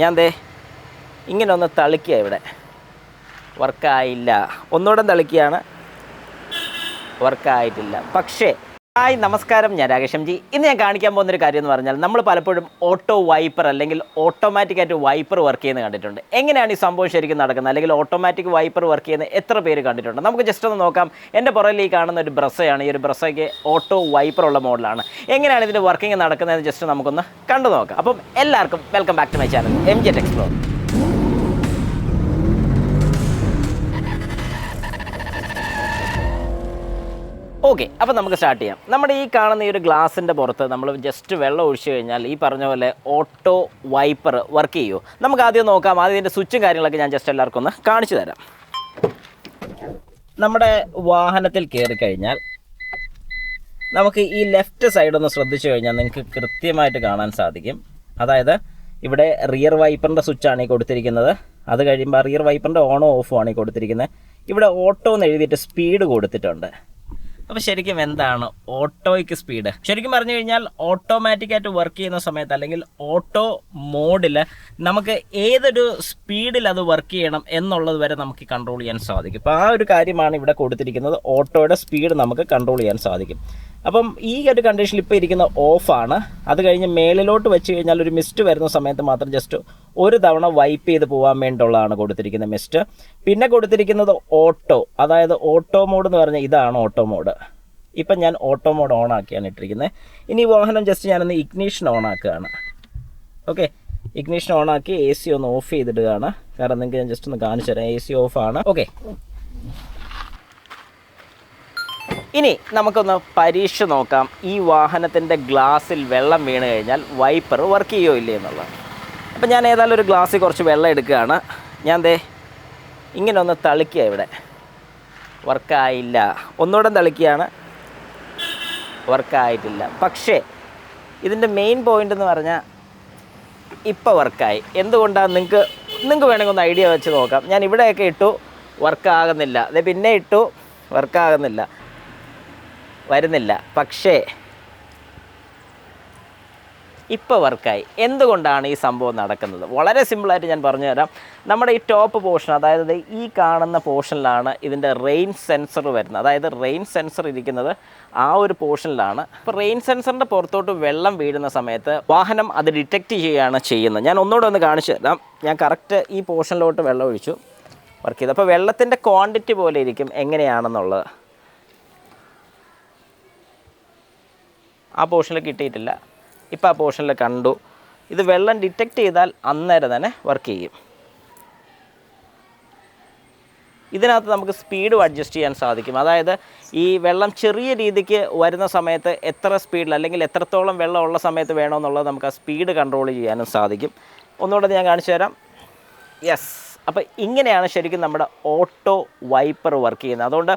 ഞാൻ ദേ ഇങ്ങനെ ഒന്ന് തളിക്കുക ഇവിടെ. വർക്കായില്ല ഒന്നുകൂടെ തളിക്കുകയാണ്. വർക്കായിട്ടില്ല പക്ഷേ ഹായ് നമസ്കാരം. ഞാൻ രാകേഷം ജി ഇന്ന് ഞാൻ കാണിക്കാൻ പോകുന്ന ഒരു കാര്യം എന്ന് പറഞ്ഞാൽ നമ്മൾ പലപ്പോഴും ഓട്ടോ വൈപ്പർ അല്ലെങ്കിൽ ഓട്ടോമാറ്റിക് ആയിട്ട് വൈപ്പർ വർക്ക് ചെയ്യുന്നത് കണ്ടിട്ടുണ്ട്. എങ്ങനെയാണ് ഈ സംഭവം ശരിക്കും നടക്കുന്നത്? അല്ലെങ്കിൽ ഓട്ടോമാറ്റിക് വൈപ്പർ വർക്ക് ചെയ്യുന്ന എത്ര പേര് കണ്ടിട്ടുണ്ട്? നമുക്ക് ജസ്റ്റ് ഒന്ന് നോക്കാം. എന്റെ പുറകിൽ ഈ കാണുന്ന ഒരു ബ്രസ്സയാണ് ഈ ഒരു ബ്രസ്സയ്ക്ക് ഓട്ടോ വൈപ്പർ ഉള്ള മോഡലാണ്. എങ്ങനെയാണ് ഇതിന്റെ വർക്കിംഗ് നടക്കുന്നതെന്ന് ജസ്റ്റ് നമുക്കൊന്ന് കണ്ടു നോക്കാം. അപ്പം എല്ലാവർക്കും welcome back to my channel M jet explore okay അപ്പോൾ നമുക്ക് സ്റ്റാർട്ട് ചെയ്യാം. നമ്മുടെ ഈ കാണുന്ന ഈ ഒരു ഗ്ലാസിന്റെ പുറത്ത് നമ്മൾ ജസ്റ്റ് വെള്ളം ഒഴിച്ചു കഴിഞ്ഞാൽ ഈ പറഞ്ഞ പോലെ ഓട്ടോ വൈപ്പർ വർക്ക് ചെയ്യുമോ നമുക്ക് ആദ്യം നോക്കാം ആദ്യം ഇതിന്റെ സ്വിച്ചും കാര്യങ്ങളൊക്കെ ഞാൻ ജസ്റ്റ് എല്ലാവർക്കും ഒന്ന് കാണിച്ചു തരാം. നമ്മുടെ വാഹനത്തിൽ കയറി കഴിഞ്ഞാൽ നമുക്ക് ഈ ലെഫ്റ്റ് സൈഡ് ഒന്ന് ശ്രദ്ധിച്ചു കഴിഞ്ഞാൽ നിങ്ങൾക്ക് കൃത്യമായിട്ട് കാണാൻ സാധിക്കും. അതായത് ഇവിടെ റിയർ വൈപ്പറിന്റെ സ്വിച്ചാണ് ഈ കൊടുത്തിരിക്കുന്നത്. അത് കഴിയുമ്പോൾ റിയർ വൈപ്പറിന്റെ ഓണോ ഓഫും ആണ് ഈ കൊടുത്തിരിക്കുന്നത്. ഇവിടെ ഓട്ടോ എന്ന് എഴുതിയിട്ട് സ്പീഡ് കൊടുത്തിട്ടുണ്ട്. അപ്പോൾ ശരിക്കും എന്താണ് ഓട്ടോയ്ക്ക് സ്പീഡ് ശരിക്കും പറഞ്ഞു കഴിഞ്ഞാൽ ഓട്ടോമാറ്റിക്കായിട്ട് വർക്ക് ചെയ്യുന്ന സമയത്ത് അല്ലെങ്കിൽ ഓട്ടോ മോഡിൽ നമുക്ക് ഏതൊരു സ്പീഡിൽ അത് വർക്ക് ചെയ്യണം എന്നുള്ളത് വരെ നമുക്ക് കൺട്രോൾ ചെയ്യാൻ സാധിക്കും. അപ്പോൾ ആ ഒരു കാര്യമാണ് ഇവിടെ കൊടുത്തിരിക്കുന്നത്. ഓട്ടോയുടെ സ്പീഡ് നമുക്ക് കൺട്രോൾ ചെയ്യാൻ സാധിക്കും. അപ്പം ഈ ഒരു കണ്ടീഷനിൽ ഇപ്പോൾ ഇരിക്കുന്ന ഓഫാണ് അത് കഴിഞ്ഞ് മേളിലോട്ട് വെച്ച് കഴിഞ്ഞാൽ ഒരു മിസ്റ്റ് വരുന്ന സമയത്ത് മാത്രം ജസ്റ്റ് ഒരു തവണ വൈപ്പ് ചെയ്ത് പോകാൻ വേണ്ടിയുള്ളതാണ് കൊടുത്തിരിക്കുന്നത് മിസ്റ്റ്. പിന്നെ കൊടുത്തിരിക്കുന്നത് ഓട്ടോ. അതായത് ഓട്ടോ മോഡ് എന്ന് പറഞ്ഞാൽ ഇതാണ് ഓട്ടോ മോഡ്. ഇപ്പം ഞാൻ ഓട്ടോ മോഡ് ഓൺ ആക്കിയാണ് ഇട്ടിരിക്കുന്നത്. ഇനി വാഹനം ജസ്റ്റ് ഞാനൊന്ന് ഇഗ്നീഷൻ ഓൺ ആക്കുകയാണ്. ഓക്കെ ഇഗ്നീഷൻ ഓൺ ആക്കി എ സി ഒന്ന് ഓഫ് ചെയ്തിടുകയാണ്. കാരണം നിങ്ങൾക്ക് ഞാൻ ജസ്റ്റ് ഒന്ന് കാണിച്ചു തരാം. എ സി ഓഫാണ് ഓക്കെ ഇനി നമുക്കൊന്ന് പരീക്ഷ നോക്കാം. ഈ വാഹനത്തിന്റെ ഗ്ലാസ്സിൽ വെള്ളം വീണ് കഴിഞ്ഞാൽ വൈപ്പർ വർക്ക് ചെയ്യുമോ ഇല്ലേ എന്നുള്ളത്. അപ്പം ഞാൻ ഏതായാലും ഒരു ഗ്ലാസ്സിൽ കുറച്ച് വെള്ളം എടുക്കുകയാണ്. ഞാൻ ദേ ഇങ്ങനെ ഒന്ന് തളിക്കുക ഇവിടെ. വർക്കായില്ല. ഒന്നുകൂടെ തളിക്കുകയാണ്. വർക്കായിട്ടില്ല. പക്ഷേ ഇതിന്റെ മെയിൻ പോയിന്റ് എന്ന് പറഞ്ഞാൽ ഇപ്പോൾ വർക്കായി. എന്തുകൊണ്ടാണ് നിങ്ങൾക്ക് നിങ്ങൾക്ക് വേണമെങ്കിൽ ഒന്ന് ഐഡിയ വെച്ച് നോക്കാം. ഞാൻ ഇവിടെയൊക്കെ ഇട്ടു വർക്കാകുന്നില്ല. അതെ പിന്നെ ഇട്ടു വർക്കാകുന്നില്ല. വരുന്നില്ല. പക്ഷേ ഇപ്പോൾ വർക്കായി. എന്തുകൊണ്ടാണ് ഈ സംഭവം നടക്കുന്നത്? വളരെ സിമ്പിളായിട്ട് ഞാൻ പറഞ്ഞുതരാം. നമ്മുടെ ഈ ടോപ്പ് പോർഷൻ അതായത് ഈ കാണുന്ന പോർഷനിലാണ് ഇതിന്റെ റെയിൻ സെൻസർ വരുന്നത്. അതായത് റെയിൻ സെൻസർ ഇരിക്കുന്നത് ആ ഒരു പോർഷനിലാണ്. ഇപ്പോൾ റെയിൻ സെൻസറിന്റെ പുറത്തോട്ട് വെള്ളം വീഴുന്ന സമയത്ത് വാഹനം അത് ഡിറ്റക്റ്റ് ചെയ്യുകയാണ് ചെയ്യുന്നത്. ഞാൻ ഒന്നുകൂടെ ഒന്ന് കാണിച്ചു തരാം. ഞാൻ കറക്റ്റ് ഈ പോർഷനിലോട്ട് വെള്ളം ഒഴിച്ചു. വർക്ക് ചെയ്തു. അപ്പോൾ വെള്ളത്തിന്റെ ക്വാണ്ടിറ്റി പോലെ ഇരിക്കും എങ്ങനെയാണെന്നുള്ളത്. ആ പോർഷനിൽ കിട്ടിയിട്ടില്ല. ഇപ്പോൾ ആ പോർഷനിൽ കണ്ടു. ഇത് വെള്ളം ഡിറ്റക്റ്റ് ചെയ്താൽ അന്നേരം തന്നെ വർക്ക് ചെയ്യും. ഇതിനകത്ത് നമുക്ക് സ്പീഡും അഡ്ജസ്റ്റ് ചെയ്യാൻ സാധിക്കും. അതായത് ഈ വെള്ളം ചെറിയ രീതിക്ക് വരുന്ന സമയത്ത് എത്ര സ്പീഡിൽ അല്ലെങ്കിൽ എത്രത്തോളം വെള്ളം ഉള്ള സമയത്ത് വേണമെന്നുള്ളത് നമുക്ക് ആ സ്പീഡ് കൺട്രോൾ ചെയ്യാനും സാധിക്കും. ഒന്നുകൂടെ ഞാൻ കാണിച്ചു തരാം. യെസ്. അപ്പോൾ ഇങ്ങനെയാണ് ശരിക്കും നമ്മുടെ ഓട്ടോ വൈപ്പർ വർക്ക് ചെയ്യുന്നത്. അതുകൊണ്ട്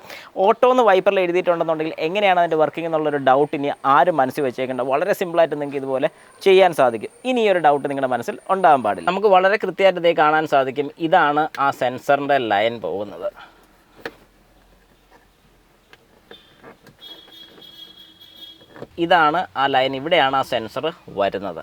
ഓട്ടോ എന്ന് വൈപ്പറിൽ എഴുതിയിട്ടുണ്ടെന്നുണ്ടെങ്കിൽ എങ്ങനെയാണ് അതിന്റെ വർക്കിംഗ് എന്നുള്ളൊരു ഡൗട്ട് ഇനി ആരും മനസ്സിൽ വെച്ചേക്കേണ്ട. വളരെ സിമ്പിളായിട്ട് നിങ്ങൾക്ക് ഇതുപോലെ ചെയ്യാൻ സാധിക്കും. ഇനി ഈ ഒരു ഡൗട്ട് നിങ്ങളുടെ മനസ്സിൽ ഉണ്ടാകാൻ പാടില്ല. നമുക്ക് വളരെ കൃത്യമായിട്ട് ഇതേ കാണാൻ സാധിക്കും. ഇതാണ് ആ സെൻസറിന്റെ ലൈൻ പോകുന്നത്. ഇതാണ് ആ ലൈൻ. ഇവിടെയാണ് ആ സെൻസർ വരുന്നത്.